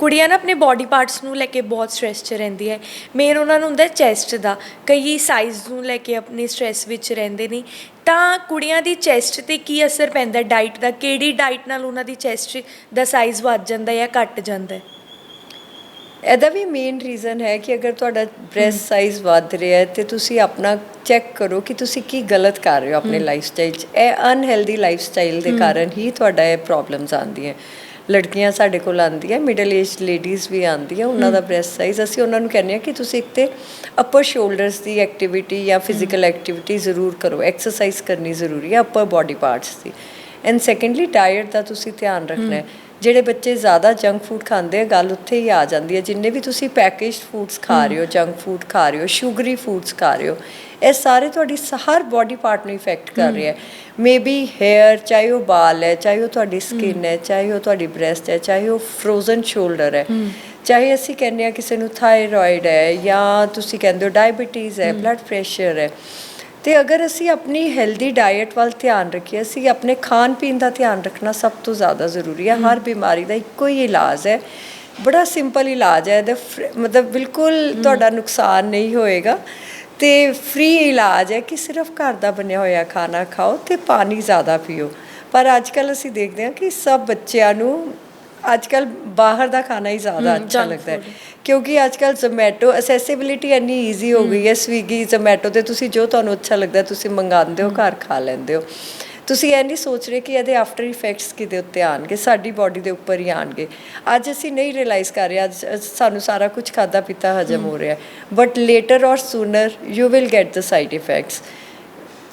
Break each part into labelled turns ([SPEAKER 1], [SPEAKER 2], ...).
[SPEAKER 1] ਕੁੜੀਆਂ ਨਾ ਆਪਣੇ ਬਾਡੀ ਪਾਰਟਸ ਨੂੰ ਲੈ ਕੇ ਬਹੁਤ ਸਟ੍ਰੈਸ 'ਚ ਰਹਿੰਦੀ ਹੈ। ਮੇਨ ਉਹਨਾਂ ਨੂੰ ਹੁੰਦਾ ਚੈਸਟ ਦਾ। ਕਈ ਸਾਈਜ਼ ਨੂੰ ਲੈ ਕੇ ਆਪਣੀ ਸਟ੍ਰੈਸ ਵਿੱਚ ਰਹਿੰਦੇ ਨੇ। ਤਾਂ ਕੁੜੀਆਂ ਦੀ ਚੈਸਟ ਤੇ ਕੀ ਅਸਰ ਪੈਂਦਾ? ਡਾਈਟ ਦਾ ਕਿਹੜੀ ਡਾਈਟ ਨਾਲ ਉਹਨਾਂ ਦੀ ਚੈਸਟ ਦਾ ਸਾਈਜ਼ ਵੱਧ ਜਾਂਦਾ ਜਾਂ ਘਟ ਜਾਂਦਾ ਹੈ?
[SPEAKER 2] ਇਹਦਾ ਵੀ ਮੇਨ ਰੀਜ਼ਨ ਹੈ ਕਿ ਅਗਰ ਤੁਹਾਡਾ ਬ੍ਰੈਸਟ ਸਾਈਜ਼ ਵੱਧ ਰਿਹਾ ਹੈ ਤੇ ਤੁਸੀਂ ਆਪਣਾ ਚੈੱਕ ਕਰੋ ਕਿ ਤੁਸੀਂ ਕੀ ਗਲਤ ਕਰ ਰਹੇ ਹੋ ਆਪਣੇ ਲਾਈਫਸਟਾਈਲ 'ਚ। ਇਹ ਅਨਹੈਲਦੀ ਲਾਈਫਸਟਾਈਲ ਦੇ ਕਾਰਨ ਹੀ ਤੁਹਾਡਾ ਇਹ ਪ੍ਰੋਬਲਮਸ ਆਉਂਦੀਆਂ ਲੜਕੀਆਂ ਸਾਡੇ ਕੋਲ ਆਉਂਦੀਆਂ ਮਿਡਲ ਏਜ ਲੇਡੀਜ਼ ਵੀ ਆਉਂਦੀਆਂ ਉਹਨਾਂ ਦਾ ਬ੍ਰੈਸਟ ਸਾਈਜ਼ ਅਸੀਂ ਉਹਨਾਂ ਨੂੰ ਕਹਿੰਦੇ ਆ ਕਿ ਤੁਸੀਂ ਇੱਕ ਤੇ ਅਪਰ ਸ਼ੋਲਡਰਸ ਦੀ ਐਕਟੀਵਿਟੀ ਜਾਂ ਫਿਜ਼ੀਕਲ ਐਕਟੀਵਿਟੀ ਜ਼ਰੂਰ ਕਰੋ ਐਕਸਰਸਾਈਜ਼ ਕਰਨੀ ਜ਼ਰੂਰੀ ਹੈ ਅਪਰ ਬਾਡੀ ਪਾਰਟਸ ਦੀ। ਐਂਡ ਸੈਕੰਡਲੀ ਡਾਈਟ ਦਾ ਤੁਸੀਂ ਧਿਆਨ ਰੱਖਣਾ ਹੈ। ਜਿਹੜੇ ਬੱਚੇ ਜ਼ਿਆਦਾ ਜੰਕ ਫੂਡ ਖਾਂਦੇ ਆ ਗੱਲ ਉੱਥੇ ਹੀ ਆ ਜਾਂਦੀ ਹੈ। ਜਿੰਨੇ ਵੀ ਤੁਸੀਂ ਪੈਕੇਜਡ ਫੂਡਸ ਖਾ ਰਹੇ ਹੋ ਜੰਕ ਫੂਡ ਖਾ ਰਹੇ ਹੋ ਸ਼ੂਗਰੀ ਫੂਡਸ ਖਾ ਰਹੇ ਹੋ ਇਹ ਸਾਰੇ ਤੁਹਾਡੀ ਹਰ ਬਾਡੀ ਪਾਰਟ ਨੂੰ ਇਫੈਕਟ ਕਰ ਰਿਹਾ ਹੈ। ਮੇਬੀ ਹੇਅਰ ਚਾਹੇ ਉਹ ਵਾਲ ਹੈ ਚਾਹੇ ਉਹ ਤੁਹਾਡੀ ਸਕਿਨ ਹੈ ਚਾਹੇ ਉਹ ਤੁਹਾਡੀ ਬ੍ਰੈਸਟ ਹੈ ਚਾਹੇ ਉਹ ਫਰੋਜ਼ਨ ਸ਼ੋਲਡਰ ਹੈ। ਚਾਹੇ ਅਸੀਂ ਕਹਿੰਦੇ ਆ ਕਿਸੇ ਨੂੰ ਥਾਇਰੋਇਡ ਹੈ ਜਾਂ ਤੁਸੀਂ ਕਹਿੰਦੇ ਹੋ ਡਾਇਬੀਟੀਜ਼ ਹੈ ਬਲੱਡ ਪ੍ਰੈਸ਼ਰ ਹੈ। ਤੇ ਅਗਰ ਅਸੀਂ ਆਪਣੀ ਹੈਲਦੀ ਡਾਈਟ ਵੱਲ ਧਿਆਨ ਰੱਖੀਏ ਅਸੀਂ ਆਪਣੇ ਖਾਣ ਪੀਣ ਦਾ ਧਿਆਨ ਰੱਖਣਾ ਸਭ ਤੋਂ ਜ਼ਿਆਦਾ ਜ਼ਰੂਰੀ ਹੈ। ਹਰ ਬਿਮਾਰੀ ਦਾ ਇੱਕੋ ਹੀ ਇਲਾਜ ਹੈ। ਬੜਾ ਸਿੰਪਲ ਇਲਾਜ ਹੈ। ਇਹਦਾ ਮਤਲਬ ਬਿਲਕੁਲ ਤੁਹਾਡਾ ਨੁਕਸਾਨ ਨਹੀਂ ਹੋਏਗਾ। ਤੇ ਫ੍ਰੀ ਇਲਾਜ ਹੈ ਕਿ ਸਿਰਫ ਘਰ ਦਾ ਬਣਿਆ ਹੋਇਆ ਖਾਣਾ ਖਾਓ ਤੇ ਪਾਣੀ ਜ਼ਿਆਦਾ ਪੀਓ। ਪਰ ਅੱਜ ਕੱਲ ਅਸੀਂ ਦੇਖਦੇ ਹਾਂ ਕਿ ਸਭ ਬੱਚਿਆਂ ਨੂੰ ਅੱਜ ਕੱਲ ਬਾਹਰ ਦਾ ਖਾਣਾ ਹੀ ਜ਼ਿਆਦਾ ਅੱਛਾ ਲੱਗਦਾ ਹੈ। ਕਿਉਂਕਿ ਅੱਜ ਕੱਲ ਜ਼ੋਮੈਟੋ ਅਸੈਸਿਬਿਲਿਟੀ ਇੰਨੀ ਈਜ਼ੀ ਹੋ ਗਈ ਹੈ ਸਵੀਗੀ ਜ਼ੋਮੈਟੋ ਤੇ ਤੁਸੀਂ ਜੋ ਤੁਹਾਨੂੰ ਅੱਛਾ ਲੱਗਦਾ ਤੁਸੀਂ ਮੰਗਾਉਂਦੇ ਹੋ ਘਰ ਖਾ ਲੈਂਦੇ ਹੋ। ਤੁਸੀਂ ਇਹ ਨਹੀਂ ਸੋਚ ਰਹੇ ਕਿ ਇਹਦੇ ਆਫਟਰ ਇਫੈਕਟਸ ਕਿਹਦੇ ਉੱਤੇ ਆਣਗੇ ਸਾਡੀ ਬਾਡੀ ਦੇ ਉੱਪਰ ਹੀ ਆਣਗੇ ਅੱਜ ਅਸੀਂ ਨਹੀਂ ਰਿਅਲਾਈਜ਼ ਕਰ ਰਹੇ ਅੱਜ ਸਾਨੂੰ ਸਾਰਾ ਕੁਝ ਖਾਦਾ ਪੀਤਾ ਹਜਮ ਹੋ ਰਿਹਾ but later or sooner you will get the side effects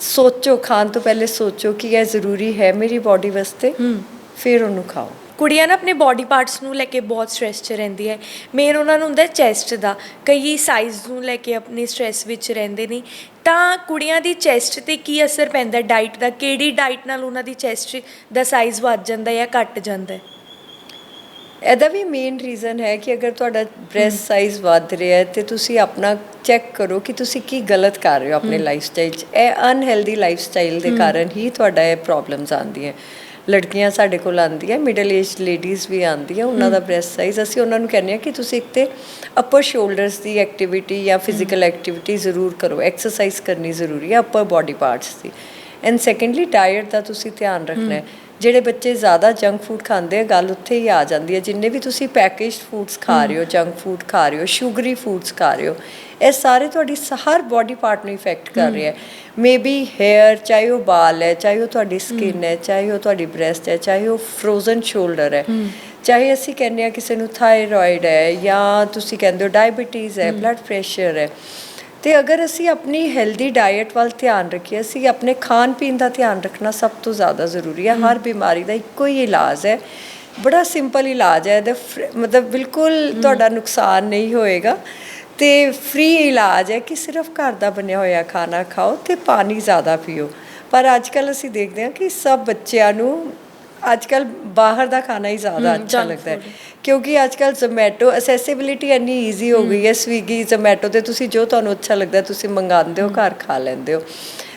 [SPEAKER 2] ਸੋਚੋ ਖਾਣ ਤੋਂ ਪਹਿਲੇ ਸੋਚੋ ਕਿ ਇਹ ਜ਼ਰੂਰੀ ਹੈ ਮੇਰੀ ਬਾਡੀ ਵਾਸਤੇ ਫਿਰ ਉਹਨੂੰ ਖਾਓ।
[SPEAKER 1] ਕੁੜੀਆਂ ਨਾ ਆਪਣੇ ਬਾਡੀ ਪਾਰਟਸ ਨੂੰ ਲੈ ਕੇ ਬਹੁਤ ਸਟ੍ਰੈਸ 'ਚ ਰਹਿੰਦੀ ਹੈ। ਮੇਨ ਉਹਨਾਂ ਨੂੰ ਹੁੰਦਾ ਚੈਸਟ ਦਾ। ਕਈ ਸਾਈਜ਼ ਨੂੰ ਲੈ ਕੇ ਆਪਣੀ ਸਟ੍ਰੈਸ ਵਿੱਚ ਰਹਿੰਦੇ ਨੇ। ਤਾਂ ਕੁੜੀਆਂ ਦੀ ਚੈਸਟ ਤੇ ਕੀ ਅਸਰ ਪੈਂਦਾ? ਡਾਈਟ ਦਾ ਕਿਹੜੀ ਡਾਈਟ ਨਾਲ ਉਹਨਾਂ ਦੀ ਚੈਸਟ ਦਾ ਸਾਈਜ਼ ਵੱਧ ਜਾਂਦਾ ਜਾਂ ਘਟ ਜਾਂਦਾ ਹੈ?
[SPEAKER 2] ਇਹਦਾ ਵੀ ਮੇਨ ਰੀਜ਼ਨ ਹੈ ਕਿ ਅਗਰ ਤੁਹਾਡਾ ਬ੍ਰੈਸਟ ਸਾਈਜ਼ ਵੱਧ ਰਿਹਾ ਹੈ ਤੇ ਤੁਸੀਂ ਆਪਣਾ ਚੈੱਕ ਕਰੋ ਕਿ ਤੁਸੀਂ ਕੀ ਗਲਤ ਕਰ ਰਹੇ ਹੋ ਆਪਣੇ ਲਾਈਫਸਟਾਈਲ 'ਚ। ਇਹ ਅਨਹੈਲਦੀ ਲਾਈਫਸਟਾਈਲ ਦੇ ਕਾਰਨ ਹੀ ਤੁਹਾਡਾ ਇਹ ਪ੍ਰੋਬਲਮਸ ਆਉਂਦੀਆਂ ਲੜਕੀਆਂ ਸਾਡੇ ਕੋਲ ਆਉਂਦੀਆਂ ਮਿਡਲ ਏਜ ਲੇਡੀਜ਼ ਵੀ ਆਉਂਦੀਆਂ ਉਹਨਾਂ ਦਾ ਬ੍ਰੈਸਟ ਸਾਈਜ਼ ਅਸੀਂ ਉਹਨਾਂ ਨੂੰ ਕਹਿੰਦੇ ਆ ਕਿ ਤੁਸੀਂ ਇੱਕ ਤੇ ਅਪਰ ਸ਼ੋਲਡਰਸ ਦੀ ਐਕਟੀਵਿਟੀ ਜਾਂ ਫਿਜ਼ੀਕਲ ਐਕਟੀਵਿਟੀ ਜ਼ਰੂਰ ਕਰੋ ਐਕਸਰਸਾਈਜ਼ ਕਰਨੀ ਜ਼ਰੂਰੀ ਹੈ ਅਪਰ ਬਾਡੀ ਪਾਰਟਸ ਦੀ। ਐਂਡ ਸੈਕੰਡਲੀ ਡਾਈਟ ਦਾ ਤੁਸੀਂ ਧਿਆਨ ਰੱਖਣਾ ਹੈ। ਜਿਹੜੇ ਬੱਚੇ ਜ਼ਿਆਦਾ ਜੰਕ ਫੂਡ ਖਾਂਦੇ ਆ ਗੱਲ ਉੱਥੇ ਹੀ ਆ ਜਾਂਦੀ ਹੈ। ਜਿੰਨੇ ਵੀ ਤੁਸੀਂ ਪੈਕੇਜਡ ਫੂਡਸ ਖਾ ਰਹੇ ਹੋ ਜੰਕ ਫੂਡ ਖਾ ਰਹੇ ਹੋ ਸ਼ੂਗਰੀ ਫੂਡਸ ਖਾ ਰਹੇ ਹੋ ਇਹ ਸਾਰੇ ਤੁਹਾਡੀ ਹਰ ਬਾਡੀ ਪਾਰਟ ਨੂੰ ਇਫੈਕਟ ਕਰ ਰਿਹਾ ਹੈ। ਮੇਬੀ ਹੇਅਰ ਚਾਹੇ ਉਹ ਵਾਲ ਹੈ ਚਾਹੇ ਉਹ ਤੁਹਾਡੀ ਸਕਿਨ ਹੈ ਚਾਹੇ ਉਹ ਤੁਹਾਡੀ ਬ੍ਰੈਸਟ ਹੈ ਚਾਹੇ ਉਹ ਫਰੋਜ਼ਨ ਸ਼ੋਲਡਰ ਹੈ। ਚਾਹੇ ਅਸੀਂ ਕਹਿੰਦੇ ਆ ਕਿਸੇ ਨੂੰ ਥਾਇਰੋਇਡ ਹੈ ਜਾਂ ਤੁਸੀਂ ਕਹਿੰਦੇ ਹੋ ਡਾਇਬੀਟੀਜ਼ ਹੈ ਬਲੱਡ ਪ੍ਰੈਸ਼ਰ ਹੈ। ਤੇ ਅਗਰ ਅਸੀਂ ਆਪਣੀ ਹੈਲਦੀ ਡਾਈਟ ਵੱਲ ਧਿਆਨ ਰੱਖੀਏ ਅਸੀਂ ਆਪਣੇ ਖਾਣ ਪੀਣ ਦਾ ਧਿਆਨ ਰੱਖਣਾ ਸਭ ਤੋਂ ਜ਼ਿਆਦਾ ਜ਼ਰੂਰੀ ਹੈ। ਹਰ ਬਿਮਾਰੀ ਦਾ ਇੱਕੋ ਹੀ ਇਲਾਜ ਹੈ। ਬੜਾ ਸਿੰਪਲ ਇਲਾਜ ਹੈ। ਇਹਦਾ ਮਤਲਬ ਬਿਲਕੁਲ ਤੁਹਾਡਾ ਨੁਕਸਾਨ ਨਹੀਂ ਹੋਏਗਾ। ਤੇ ਫ੍ਰੀ ਇਲਾਜ ਹੈ ਕਿ ਸਿਰਫ ਘਰ ਦਾ ਬਣਿਆ ਹੋਇਆ ਖਾਣਾ ਖਾਓ ਤੇ ਪਾਣੀ ਜ਼ਿਆਦਾ ਪੀਓ। ਪਰ ਅੱਜ ਕੱਲ ਅਸੀਂ ਦੇਖਦੇ ਹਾਂ ਕਿ ਸਭ ਬੱਚਿਆਂ ਨੂੰ ਅੱਜ ਕੱਲ ਬਾਹਰ ਦਾ ਖਾਣਾ ਹੀ ਜ਼ਿਆਦਾ ਅੱਛਾ ਲੱਗਦਾ ਹੈ। ਕਿਉਂਕਿ ਅੱਜ ਕੱਲ ਜ਼ੋਮੈਟੋ ਅਸੈਸਿਬਿਲਿਟੀ ਇੰਨੀ ਈਜ਼ੀ ਹੋ ਗਈ ਹੈ ਸਵੀਗੀ ਜ਼ੋਮੈਟੋ ਤੇ ਤੁਸੀਂ ਜੋ ਤੁਹਾਨੂੰ ਅੱਛਾ ਲੱਗਦਾ ਤੁਸੀਂ ਮੰਗਾਉਂਦੇ ਹੋ ਘਰ ਖਾ ਲੈਂਦੇ ਹੋ।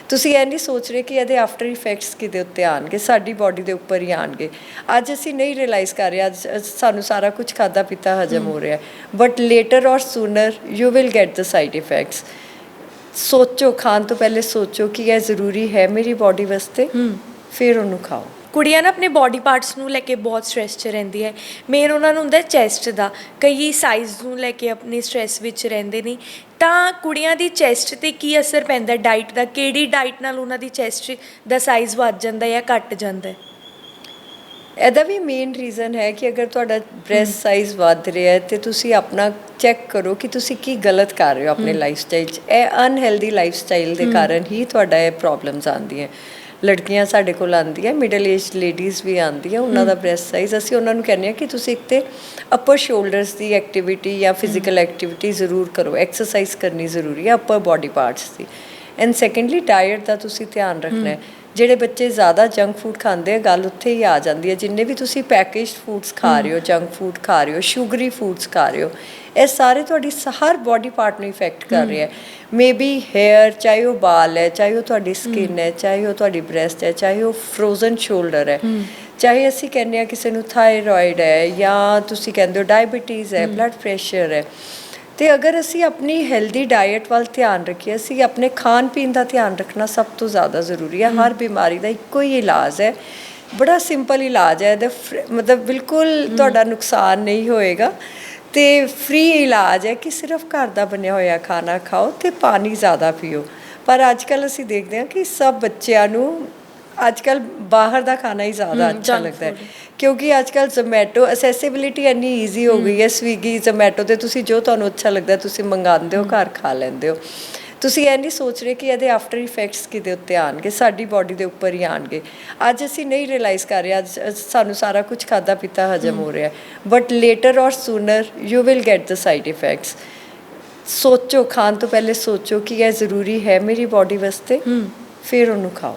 [SPEAKER 2] ਤੁਸੀਂ ਇਹ ਨਹੀਂ ਸੋਚ ਰਹੇ ਕਿ ਇਹਦੇ ਆਫਟਰ ਇਫੈਕਟਸ ਕਿਹਦੇ ਉੱਤੇ ਆਣਗੇ ਸਾਡੀ ਬਾਡੀ ਦੇ ਉੱਪਰ ਹੀ ਆਣਗੇ ਅੱਜ ਅਸੀਂ ਨਹੀਂ ਰਿਅਲਾਈਜ਼ ਕਰ ਰਹੇ ਅੱਜ ਸਾਨੂੰ ਸਾਰਾ ਕੁਝ ਖਾਦਾ ਪੀਤਾ ਹਜਮ ਹੋ ਰਿਹਾ but later or sooner you will get the side effects ਸੋਚੋ ਖਾਣ ਤੋਂ ਪਹਿਲੇ ਸੋਚੋ ਕਿ ਇਹ ਜ਼ਰੂਰੀ ਹੈ ਮੇਰੀ ਬਾਡੀ ਵਾਸਤੇ ਫਿਰ ਉਹਨੂੰ ਖਾਓ।
[SPEAKER 1] ਕੁੜੀਆਂ ਨਾ ਆਪਣੇ ਬਾਡੀ ਪਾਰਟਸ ਨੂੰ ਲੈ ਕੇ ਬਹੁਤ ਸਟ੍ਰੈਸ 'ਚ ਰਹਿੰਦੀ ਹੈ। ਮੇਨ ਉਹਨਾਂ ਨੂੰ ਹੁੰਦਾ ਚੈਸਟ ਦਾ। ਕਈ ਸਾਈਜ਼ ਨੂੰ ਲੈ ਕੇ ਆਪਣੀ ਸਟ੍ਰੈਸ ਵਿੱਚ ਰਹਿੰਦੇ ਨੇ। ਤਾਂ ਕੁੜੀਆਂ ਦੀ ਚੈਸਟ ਤੇ ਕੀ ਅਸਰ ਪੈਂਦਾ ਡਾਈਟ ਦਾ ਕਿਹੜੀ ਡਾਈਟ ਨਾਲ ਉਹਨਾਂ ਦੀ ਚੈਸਟ ਦਾ ਸਾਈਜ਼ ਵੱਧ ਜਾਂਦਾ ਜਾਂ ਘਟ ਜਾਂਦਾ ਹੈ?
[SPEAKER 2] ਇਹਦਾ ਵੀ ਮੇਨ ਰੀਜ਼ਨ ਹੈ ਕਿ ਅਗਰ ਤੁਹਾਡਾ ਬ੍ਰੈਸਟ ਸਾਈਜ਼ ਵੱਧ ਰਿਹਾ ਹੈ ਤੇ ਤੁਸੀਂ ਆਪਣਾ ਚੈੱਕ ਕਰੋ ਕਿ ਤੁਸੀਂ ਕੀ ਗਲਤ ਕਰ ਰਹੇ ਹੋ ਆਪਣੇ ਲਾਈਫਸਟਾਈਲ 'ਚ। ਇਹ ਅਨਹੈਲਦੀ ਲਾਈਫਸਟਾਈਲ ਦੇ ਕਾਰਨ ਹੀ ਤੁਹਾਡਾ ਇਹ ਪ੍ਰੋਬਲਮਸ ਆਉਂਦੀਆਂ ਲੜਕੀਆਂ ਸਾਡੇ ਕੋਲ ਆਉਂਦੀਆਂ ਮਿਡਲ ਏਜ ਲੇਡੀਜ਼ ਵੀ ਆਉਂਦੀਆਂ ਉਹਨਾਂ ਦਾ ਬ੍ਰੈਸਟ ਸਾਈਜ਼ ਅਸੀਂ ਉਹਨਾਂ ਨੂੰ ਕਹਿੰਦੇ ਆ ਕਿ ਤੁਸੀਂ ਇੱਕ ਤੇ ਅਪਰ ਸ਼ੋਲਡਰਸ ਦੀ ਐਕਟੀਵਿਟੀ ਜਾਂ ਫਿਜ਼ੀਕਲ ਐਕਟੀਵਿਟੀ ਜ਼ਰੂਰ ਕਰੋ ਐਕਸਰਸਾਈਜ਼ ਕਰਨੀ ਜ਼ਰੂਰੀ ਹੈ ਅਪਰ ਬਾਡੀ ਪਾਰਟਸ ਦੀ। ਐਂਡ ਸੈਕੰਡਲੀ ਡਾਈਟ ਦਾ ਤੁਸੀਂ ਧਿਆਨ ਰੱਖਣਾ ਹੈ। ਜਿਹੜੇ ਬੱਚੇ ਜ਼ਿਆਦਾ ਜੰਕ ਫੂਡ ਖਾਂਦੇ ਆ ਗੱਲ ਉੱਥੇ ਹੀ ਆ ਜਾਂਦੀ ਹੈ। ਜਿੰਨੇ ਵੀ ਤੁਸੀਂ ਪੈਕੇਜਡ ਫੂਡਸ ਖਾ ਰਹੇ ਹੋ ਜੰਕ ਫੂਡ ਖਾ ਰਹੇ ਹੋ ਸ਼ੂਗਰੀ ਫੂਡਸ ਖਾ ਰਹੇ ਹੋ ਇਹ ਸਾਰੇ ਤੁਹਾਡੀ ਹਰ ਬਾਡੀ ਪਾਰਟ ਨੂੰ ਇਫੈਕਟ ਕਰ ਰਿਹਾ ਹੈ। ਮੇਬੀ ਹੇਅਰ ਚਾਹੇ ਉਹ ਬਾਲ ਹੈ ਚਾਹੇ ਉਹ ਤੁਹਾਡੀ ਸਕਿਨ ਹੈ ਚਾਹੇ ਉਹ ਤੁਹਾਡੀ ਬ੍ਰੈਸਟ ਹੈ ਚਾਹੇ ਉਹ ਫਰੋਜ਼ਨ ਸ਼ੋਲਡਰ ਹੈ। ਚਾਹੇ ਅਸੀਂ ਕਹਿੰਦੇ ਆ ਕਿਸੇ ਨੂੰ ਥਾਇਰੋਇਡ ਹੈ ਜਾਂ ਤੁਸੀਂ ਕਹਿੰਦੇ ਹੋ ਡਾਇਬੀਟੀਜ਼ ਹੈ ਬਲੱਡ ਪ੍ਰੈਸ਼ਰ ਹੈ। ਤੇ ਅਗਰ ਅਸੀਂ ਆਪਣੀ ਹੈਲਦੀ ਡਾਈਟ ਵੱਲ ਧਿਆਨ ਰੱਖੀਏ ਅਸੀਂ ਆਪਣੇ ਖਾਣ ਪੀਣ ਦਾ ਧਿਆਨ ਰੱਖਣਾ ਸਭ ਤੋਂ ਜ਼ਿਆਦਾ ਜ਼ਰੂਰੀ ਹੈ। ਹਰ ਬਿਮਾਰੀ ਦਾ ਇੱਕੋ ਹੀ ਇਲਾਜ ਹੈ। ਬੜਾ ਸਿੰਪਲ ਇਲਾਜ ਹੈ। ਇਹਦਾ ਮਤਲਬ ਬਿਲਕੁਲ ਤੁਹਾਡਾ ਨੁਕਸਾਨ ਨਹੀਂ ਹੋਏਗਾ। ਤੇ ਫ੍ਰੀ ਇਲਾਜ ਹੈ ਕਿ ਸਿਰਫ ਘਰ ਦਾ ਬਣਿਆ ਹੋਇਆ ਖਾਣਾ ਖਾਓ ਤੇ ਪਾਣੀ ਜ਼ਿਆਦਾ ਪੀਓ। ਪਰ ਅੱਜ ਕੱਲ ਅਸੀਂ ਦੇਖਦੇ ਹਾਂ ਕਿ ਸਭ ਬੱਚਿਆਂ ਨੂੰ ਅੱਜ ਕੱਲ ਬਾਹਰ ਦਾ ਖਾਣਾ ਹੀ ਜ਼ਿਆਦਾ
[SPEAKER 1] ਹਮ,
[SPEAKER 2] ਅੱਛਾ
[SPEAKER 1] junk
[SPEAKER 2] ਲੱਗਦਾ ਹੈ।
[SPEAKER 1] food।
[SPEAKER 2] ਕਿਉਂਕਿ ਅੱਜ ਕੱਲ ਜ਼ੋਮੈਟੋ ਅਸੈਸਿਬਿਲਿਟੀ ਇੰਨੀ ਈਜ਼ੀ ਹੋ ਗਈ ਹੈ ਸਵੀਗੀ ਜ਼ੋਮੈਟੋ ਤੇ ਤੁਸੀਂ ਜੋ ਤੁਹਾਨੂੰ ਅੱਛਾ ਲੱਗਦਾ ਤੁਸੀਂ ਮੰਗਾਉਂਦੇ ਹੋ ਘਰ ਖਾ ਲੈਂਦੇ ਹੋ। ਤੁਸੀਂ ਇਹ ਨਹੀਂ ਸੋਚ ਰਹੇ ਕਿ ਇਹਦੇ ਆਫਟਰ ਇਫੈਕਟਸ ਕਿਹਦੇ ਉੱਤੇ ਆਣਗੇ ਸਾਡੀ ਬਾਡੀ ਦੇ ਉੱਪਰ ਹੀ ਆਣਗੇ ਅੱਜ ਅਸੀਂ ਨਹੀਂ ਰਿਅਲਾਈਜ਼ ਕਰ ਰਹੇ ਅੱਜ ਸਾਨੂੰ ਸਾਰਾ ਕੁਝ ਖਾਦਾ ਪੀਤਾ ਹਜਮ ਹੋ ਰਿਹਾ but later or sooner you will get the side effects ਸੋਚੋ ਖਾਣ ਤੋਂ ਪਹਿਲੇ ਸੋਚੋ ਕਿ ਇਹ ਜ਼ਰੂਰੀ ਹੈ ਮੇਰੀ ਬਾਡੀ ਵਾਸਤੇ ਫਿਰ ਉਹਨੂੰ ਖਾਓ।